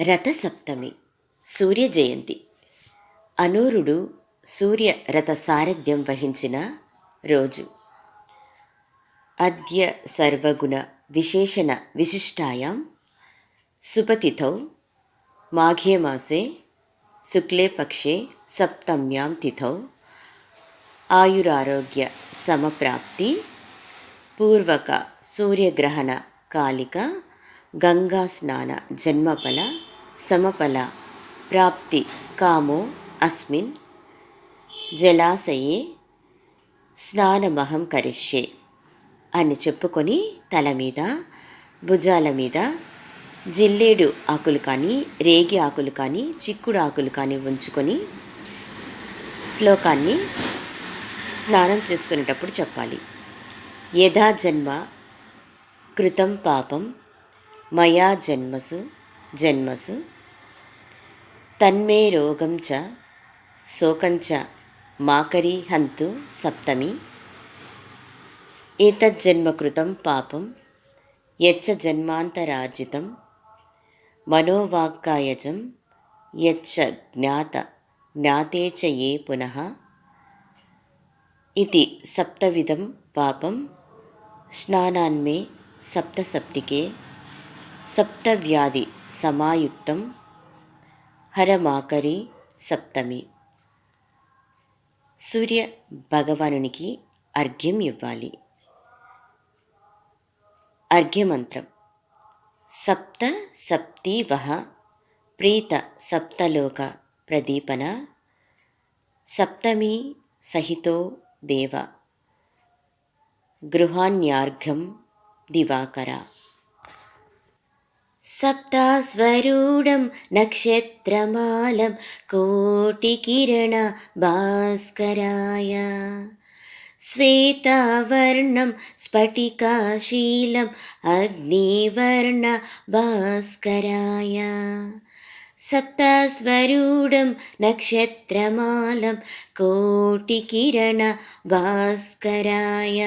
రథసప్తమి సూర్య జయంతి. అనూరుడు సూర్య రథ సారథ్యం వహించిన రోజు. అద్య సర్వగుణ విశేషణ విశిష్టాయాం సుపతిథౌ మాఘే మాసే శుక్లే పక్షే సప్తమ్యాం తిథౌ. ఆయురారోగ్య సమప్రాప్తి పూర్వక సూర్యగ్రహణ కాలిక గంగా స్నాన జన్మఫల సమఫల ప్రాప్తి కామో అస్మిన్ జలాశయే స్నానమహం కరిష్యే అని చెప్పుకొని తల మీద భుజాల మీద జిల్లేడు ఆకులు కానీ రేగి ఆకులు కానీ చిక్కుడు ఆకులు కానీ ఉంచుకొని శ్లోకాన్ని స్నానం చేసుకునేటప్పుడు చెప్పాలి. యథా జన్మ కృతం పాపం మయా జన్మసు జన్మసు. తన్మే రోగం చ శోకంచ చ మాకరీ హంతు సప్తమి. ఏతజ్జన్మకృతం పాపం యచ్చ జన్మాంతరార్జితం మనోవాక్కాయజం యచ్చ జ్ఞాత జ్ఞాతే చ ఏ పునః. ఇది సప్తవిధం పాపం స్నానాన్మే సప్తసప్తికే. సప్తవ్యాధి సమాయుక్తం హరమాకరి సప్తమి. సూర్య భగవానునికి అర్ఘ్యం ఇవ్వాలి. అర్ఘ్యమంత్రం. సప్త సప్తి వహ ప్రీత సప్తలోక ప్రదీపన సప్తమి సహితో దేవ గృహాన్యార్ఘం దివాకర. సప్తాస్వరూఢం నక్షత్రమాలం కోటికిరణ భాస్కరాయ శ్వేతావర్ణం స్ఫటికాశీలం అగ్నివర్ణ భాస్కరాయ సప్తస్వరూఢం నక్షత్రమాలం కోటికిరణ భాస్కరాయ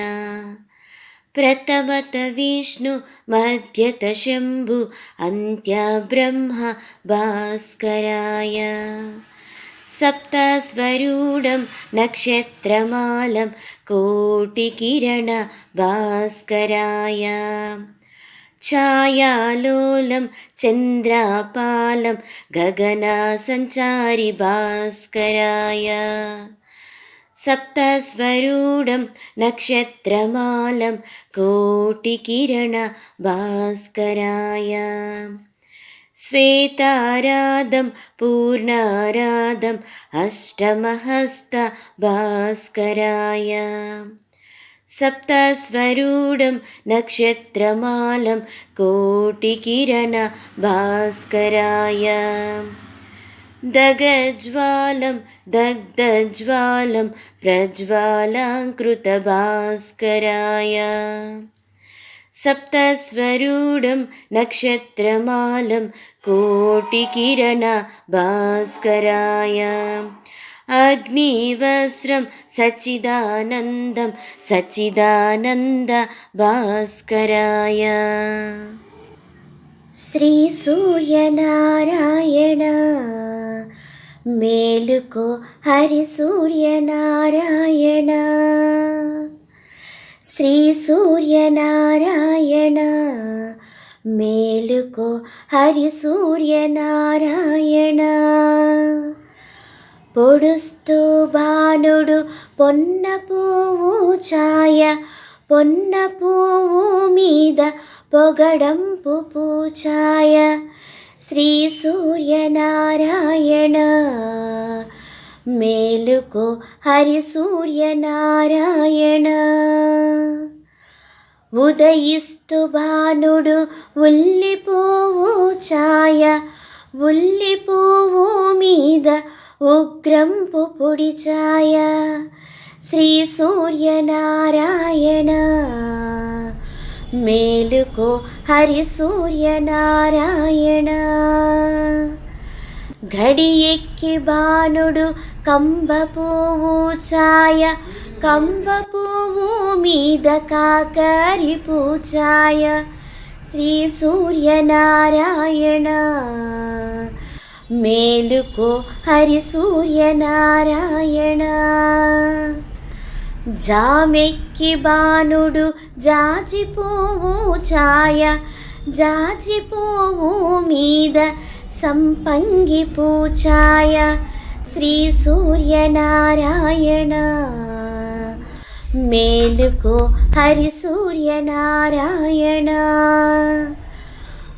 प्रथमत विष्णु मध्यत शम्भु अन्त्या ब्रह्म भास्कराय। सप्तस्वरूढं नक्षत्रमालं कोटिकिरण भास्कराय। छायालोलं चन्द्रापालं गगनासञ्चारी भास्कराय। सप्तस्वरूढं नक्षत्रमालं कोटिकिरणभास्कराय। श्वेताराधं पूर्णाराधम् अष्टमहस्तभास्कराय। सप्तस्वरूढं नक्षत्रमालं कोटिकिरणभास्कराय। दधज्वालं दग्धज्वालं प्रज्वालाङ्कृतभास्कराय सप्तस्वरूढं नक्षत्रमालं कोटिकिरण भास्कराय अग्निवस्त्रं सच्चिदानन्दं सच्चिदानन्द भास्कराय శ్రీ సూర్యనారాయణ. మేలుకో హరి సూర్యనారాయణ. శ్రీ సూర్యనారాయణ. మేలుకో హరి సూర్యనారాయణ. పొడుస్తూ బాణుడు పొన్న పువ్వు ఛాయ పొన్న పువ్వు మీద పొగడంపు పూచాయ. శ్రీ సూర్యనారాయణ మేలుకు హరి సూర్యనారాయణ. ఉదయిస్తు భానుడు ఉల్లిపోవు ఛాయ ఉల్లిపోవు మీద ఉగ్రంపు పొడి ఛాయ శ్రీ సూర్యనారాయణ. మేలుకో హరి సూర్యనారాయణ. ఘడి ఎక్కి బాణుడు కంబ పువ్వు ఛాయ కంబ పువ్వు మీద కాకరి పూచాయ. శ్రీ సూర్యనారాయణ. మేలుకో హరి సూర్యనారాయణ. జామెక్కి బాణుడు జాజిపోవు ఛాయ జాజిపోవు మీద సంపంగి పూచాయ శ్రీ సూర్యనారాయణ మేలుకో హరి సూర్యనారాయణ.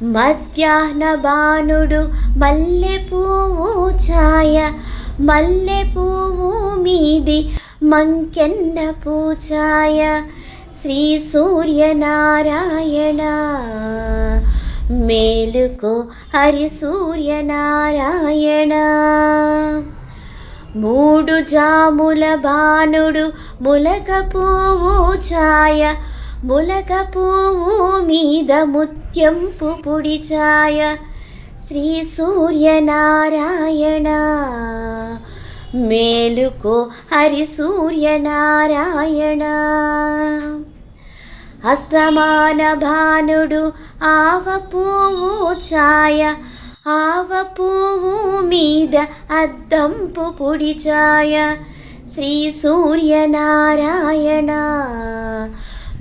మధ్యాహ్న బాణుడు మల్లె పువ్వు ఛాయ మల్లె పువ్వు మీది మంకెన్న పూచాయ శ్రీ సూర్యనారాయణ మేలుకో హరి సూర్యనారాయణ మూడు జాముల బాణుడు ములక పువ్వు ఛాయ ములక పువ్వు మీద ముత్యంపు పుడి ఛాయ శ్రీ సూర్యనారాయణ మేలుకో హరి సూర్యనారాయణ. అస్తమాన భానుడు ఆవ పువ్వు ఛాయ ఆవ పువ్వు మీద అద్దంపు పొడి ఛాయ. శ్రీ సూర్యనారాయణ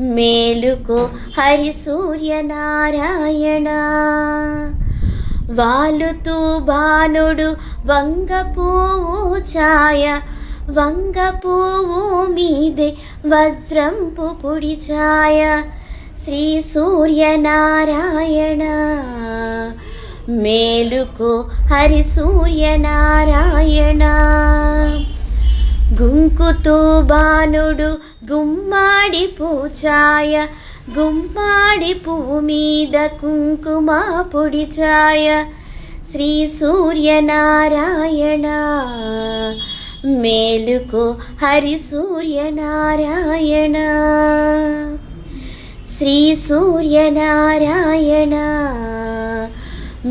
మేలుకో హరి సూర్యనారాయణ. వాలుతూ బాణుడు వంగ పువ్వు ఛాయ వంగ పువ్వు మీదే వజ్రంపు పొడి ఛాయ శ్రీ సూర్యనారాయణ మేలుకో హరి సూర్యనారాయణ. గుంకుతూ బాణుడు గుమ్మాడి పూచాయ గుమ్మాడి పువ్వు మీద కుంకుమ పొడి ఛాయ. శ్రీ సూర్యనారాయణ మేలుకో హరి సూర్యనారాయణ. శ్రీ సూర్యనారాయణ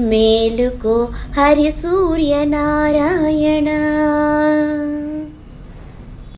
మేలుకో హరి సూర్యనారాయణ.